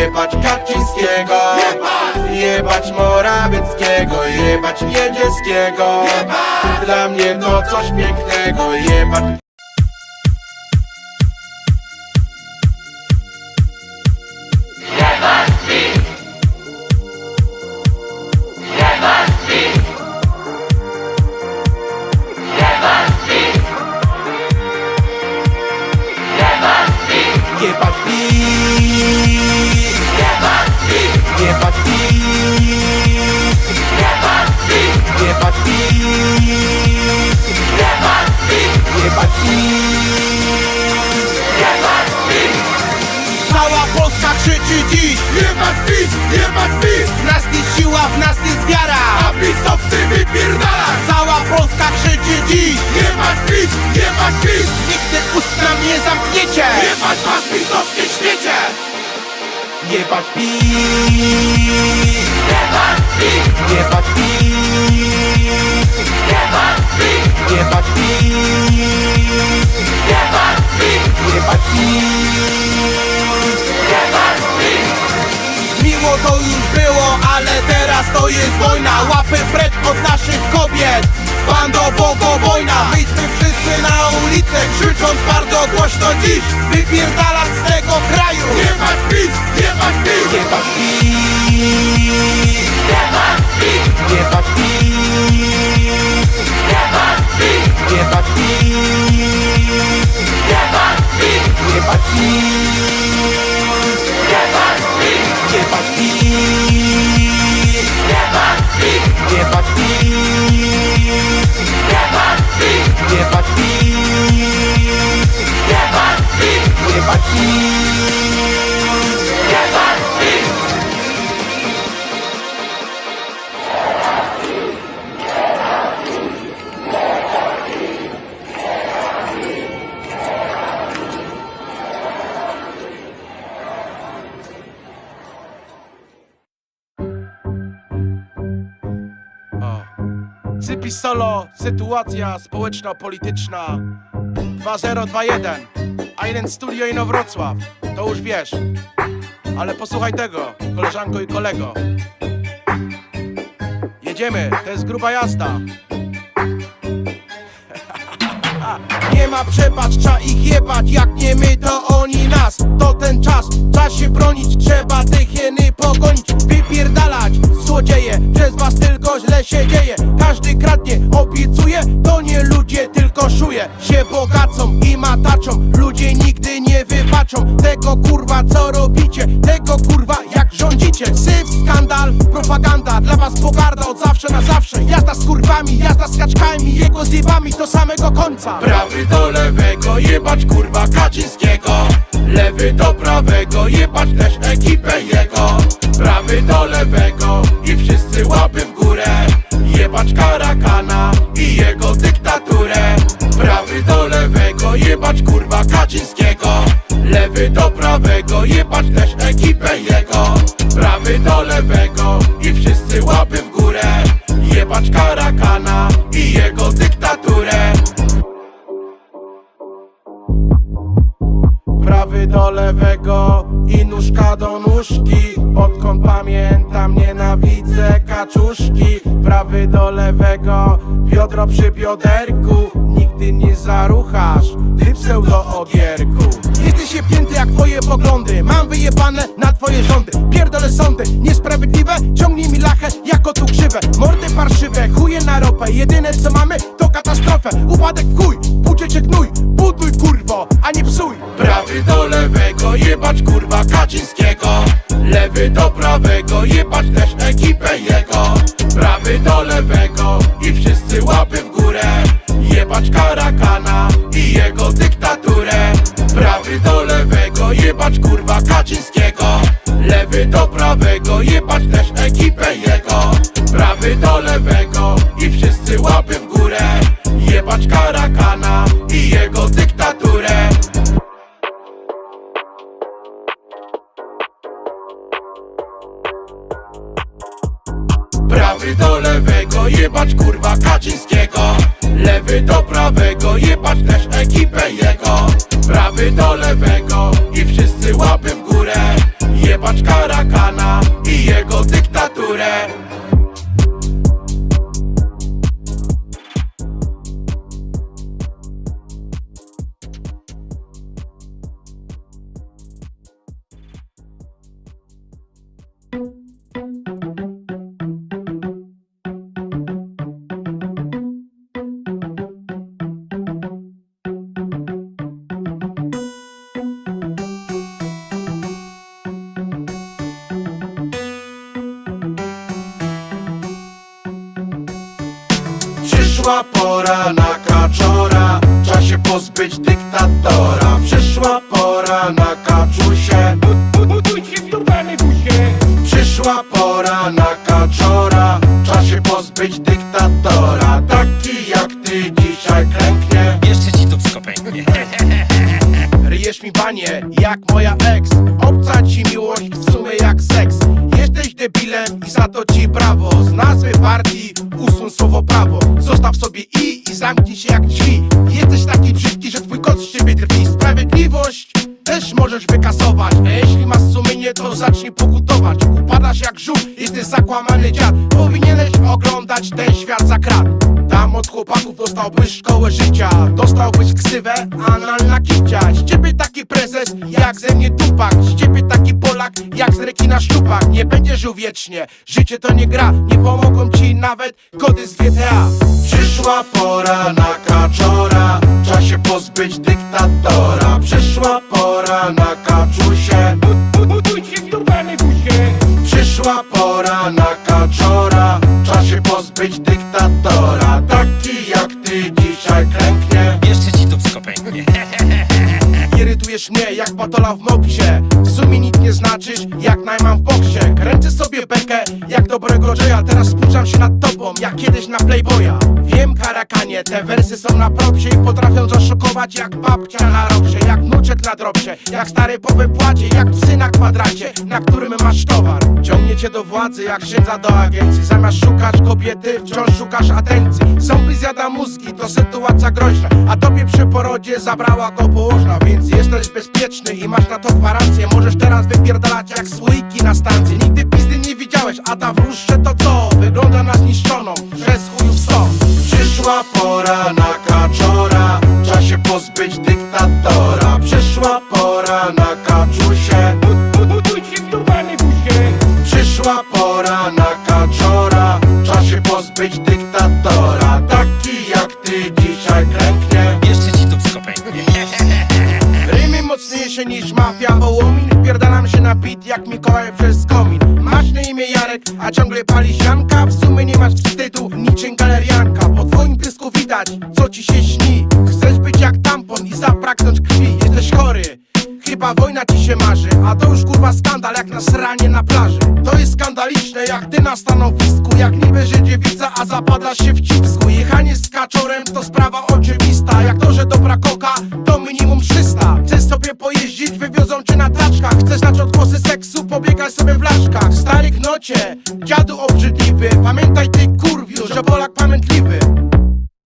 Jebać Kaczyńskiego. Jebać Morawieckiego. Jebać Niedzielskiego. Dla mnie to coś pięknego. Jebać Jebać PiS, jebać PiS W nas jest siła, w nas jest wiara. A pisowcy wypierdala. Cała Polska krzyczy dziś. Jebać PiS, jebać PiS Nigdy ust nam nie zamkniecie. Jebać was pisowskie śmiecie Jebać PiS. Jebać PiS. Jebać PiS. Jebać PiS. Jebać PiS. Jebać PiS. Jebać PiS to już było, ale teraz to jest wojna. Łapy precz od naszych kobiet. Bando bogo wojna. Wyjdźmy wszyscy na ulicę Krzycząc bardzo głośno dziś. Wypierdalać z tego kraju. Jebać PiS, jebać PiS. Jebać PiS. Jebać PiS. Jebać PiS Не подпись, не подпись, не подпись. Cypi solo, sytuacja społeczno-polityczna. 2021 Island Studio Inowrocław To już wiesz. Ale posłuchaj tego, koleżanko i kolego. Jedziemy, to jest gruba jazda. Nie ma przebacz, trzeba ich jebać. Jak nie my, to oni nas. To ten czas, czas się bronić Trzeba te szuje Się bogacą i mataczą. Ludzie nigdy nie wybaczą Tego kurwa co robicie. Tego kurwa jak rządzicie. Syf, skandal, propaganda Dla was pogarda od zawsze na zawsze. Jazda z kurwami, jazda z kaczkami Jego zjebami do samego końca. Prawy do lewego, jebać kurwa Kaczyńskiego. Lewy do prawego, jebać też ekipę jego. Prawy do lewego jebać kurwa Kaczyńskiego. Lewy do prawego, jebać też ekipę jego. Prawy do lewego i wszyscy łapy w górę. Jebać Karakana i jego dyktaturę. Prawy do lewego i nóżka do nóżki. Odkąd pamiętam nienawidzę kaczuszki Prawy do lewego, biodro przy bioderku Nigdy nie zaruchasz, ty pseudo ogierku Jesteś jebnięty jak twoje poglądy Mam wyjebane na twoje rządy. Pierdolę sądy, niesprawiedliwe Ciągnij mi lachę jako tu grzywę Mordy parszywe, chuje na ropę Jedyne co mamy to katastrofę. Upadek w chuj, budżecie gnój Buduj kurwo, a nie psuj. Prawy do lewego, jebać kurwa Kaczyńskiego. Lewy do prawego, jebać też ekipę jego lewego i wszyscy łapy w górę. Jebać Karakana i jego dyktaturę. Prawy do lewego, jebać kurwa Kaczyńskiego. Lewy do prawego, jebać też ekipę jego. Prawy do lewego Przyszła pora na kaczora Czas się pozbyć dyktatora. Przyszła pora na kaczusie. Przyszła pora na kaczora Czas się pozbyć dyktatora. Taki jak ty dzisiaj klęknie. Jeszcze ci dupsko pęknie Ryjesz mi banie, jak moja ex. Obca ci miłość w sumie jak seks Jesteś debilem i za to ci brawo Z nazwy partii usuń słowo prawo. Zostaw sobie i i zamknij się jak drzwi. Jesteś taki brzydki, że twój kot z ciebie drwi. Sprawiedliwość też możesz wykasować A jeśli masz sumienie, to zacznij pokutować. Upadasz jak żółw, jesteś zakłamany dziad. Powinieneś oglądać ten świat za krat chłopaków dostałbyś szkołę życia. Dostałbyś ksywę analna kicia Z ciebie taki prezes jak ze mnie tupak. Z ciebie taki Polak jak z rekina szczupak. Nie będziesz żył wiecznie, życie to nie gra. Nie pomogą ci nawet kody z GTA Przyszła pora na kaczora. Czas się pozbyć dyktatora. Przyszła pora na kaczusie patola w mopsie W sumie nic nie znaczysz jak najman w boksie. Kręcę sobie bekę jak dobrego Joya Teraz spuszczam się nad tobą jak kiedyś na Playboya. Wiem karakanie, te wersy są na propsie I potrafią zaszokować jak babcia na roksie Jak wnuczek na dropsie, jak stary po wypłacie Jak psy na kwadracie, na którym masz towar cię do władzy jak księdza do agencji. Zamiast szukać kobiety, wciąż szukasz atencji. Zombie zjada mózgi, to sytuacja groźna. A tobie przy porodzie zabrała go położna Więc jesteś bezpieczny i masz na to gwarancję. Możesz teraz wypierdalać jak słoiki na stacji. Nigdy pizdy nie widziałeś, a ta wróżcze to co? Wygląda na zniszczoną, przez chujów sto. Przyszła pora na pozbyć dyktatora Taki jak ty dzisiaj klęknie. Jeszcze ci dupsko pęknie Rymy mocniejsze niż mafia Wołomin Wpierdalam się na bit jak Mikołaj przez komin. Masz na imię Jarek, a ciągle pali sianka. W sumie nie masz wstydu, niczym galerianka. Po twoim pysku widać, co ci się śni. Chcesz być jak tampon i zapragnąć krwi. Jesteś chory Chyba wojna ci się marzy, a to już kurwa skandal jak na sranie na plaży Ty na stanowisku Jak niby że dziewica, a zapada się w cipsku. Jechanie z kaczorem to sprawa oczywista. Jak to, że dobra koka to minimum 300 Chcesz sobie pojeździć, wywiozą cię na taczkach Chcesz znać odgłosy seksu, pobiegaj sobie w laszkach. Stary gnocie, dziadu obrzydliwy Pamiętaj ty kurwiu, że Polak pamiętliwy